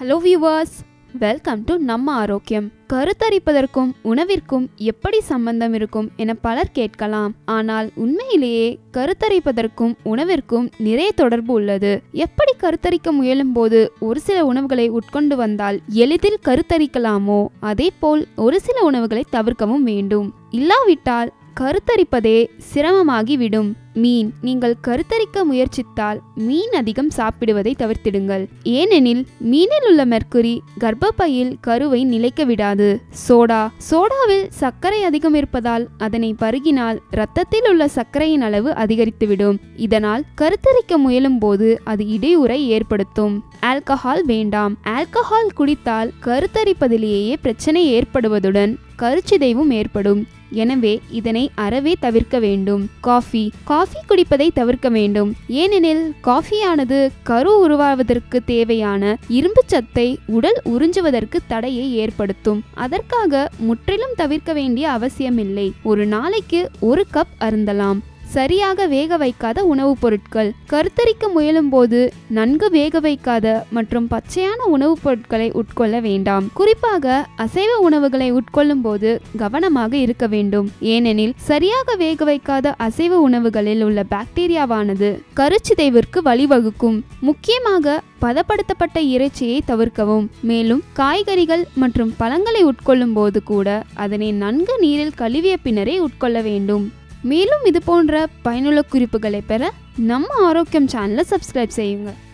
Hello viewers welcome to நம்ம ஆரோக்கியம் கருத்தரிப்பதற்கும் உணவிற்கும் எப்படி சம்பந்தம் இருக்கும் என பலர் கேட்கலாம். ஆனால் உண்மையிலேயே கருத்தரிப்பதற்கும் உணவிற்கும் நிறைய தொடர்பு உள்ளது. எப்படி கருத்தரிக்க முயலும் போது ஒரு சில உணவுகளை உட்கொண்டு வந்தால் எளிதில் கருத்தரிக்கலாமோ? அதேபோல் ஒரு சில உணவுகளை தவிர்க்கவும் வேண்டும். இல்லாவிட்டால் கருத்தரிப்பதே சிரமமாகிவிடும். மீன் நீங்கள் கருத்தரிக்க முயற்சித்தால் மீன் அதிகம் சாப்பிடுவதை தவிர்த்திடுங்கள். ஏனெனில் மீனில் உள்ள மெர்க்குரி கர்ப்பப்பையில் கருவை நிலைக்க விடாது. சோடா சோடாவில் சர்க்கரை அதிகம் இருப்பதால் அதனை பருகினால் இரத்தத்தில் உள்ள சர்க்கரையின் அளவு அதிகரித்துவிடும். இதனால் கருத்தரிக்க முயலும் போது அது இடையூறை ஏற்படுத்தும். ஆல்கஹால் வேண்டாம். ஆல்கஹால் குடித்தால் கருத்தரிப்பதிலேயே பிரச்சனை ஏற்படுவதுடன் கருச்சிதைவும் ஏற்படும். எனவே இதனை அறவே தவிர்க்க வேண்டும். காஃபி காஃபி குடிப்பதை தவிர்க்க வேண்டும். ஏனெனில் காஃபியானது கரு உருவாவதற்கு தேவையான இரும்பு சத்தை உடல் உறிஞ்சுவதற்கு தடையை ஏற்படுத்தும். அதற்காக முற்றிலும் தவிர்க்க வேண்டிய அவசியமில்லை. ஒரு நாளைக்கு ஒரு கப் அருந்தலாம். சரியாக வேக வைக்காத உணவுப் பொருட்கள். கருத்தரிக்க முயலும் போது நன்கு வேக வைக்காத மற்றும் பச்சையான உணவுப் பொருட்களை உட்கொள்ள வேண்டாம். குறிப்பாக அசைவ உணவுகளை உட்கொள்ளும் போது கவனமாக இருக்க வேண்டும். ஏனெனில் சரியாக வேக வைக்காத அசைவ உணவுகளில் உள்ள பாக்டீரியாவானது கருச்சிதைவிற்கு வழிவகுக்கும். முக்கியமாக பதப்படுத்தப்பட்ட இறைச்சியை தவிர்க்கவும். மேலும் காய்கறிகள் மற்றும் பழங்களை உட்கொள்ளும் போது கூட அதனை நன்கு நீரில் கழுவிய பின்னரே உட்கொள்ள வேண்டும். மேலும் இது போன்ற பயனுள்ள குறிப்புகளை பெற நம்ம ஆரோக்கியம் சேனலை சப்ஸ்கிரைப் செய்யுங்கள்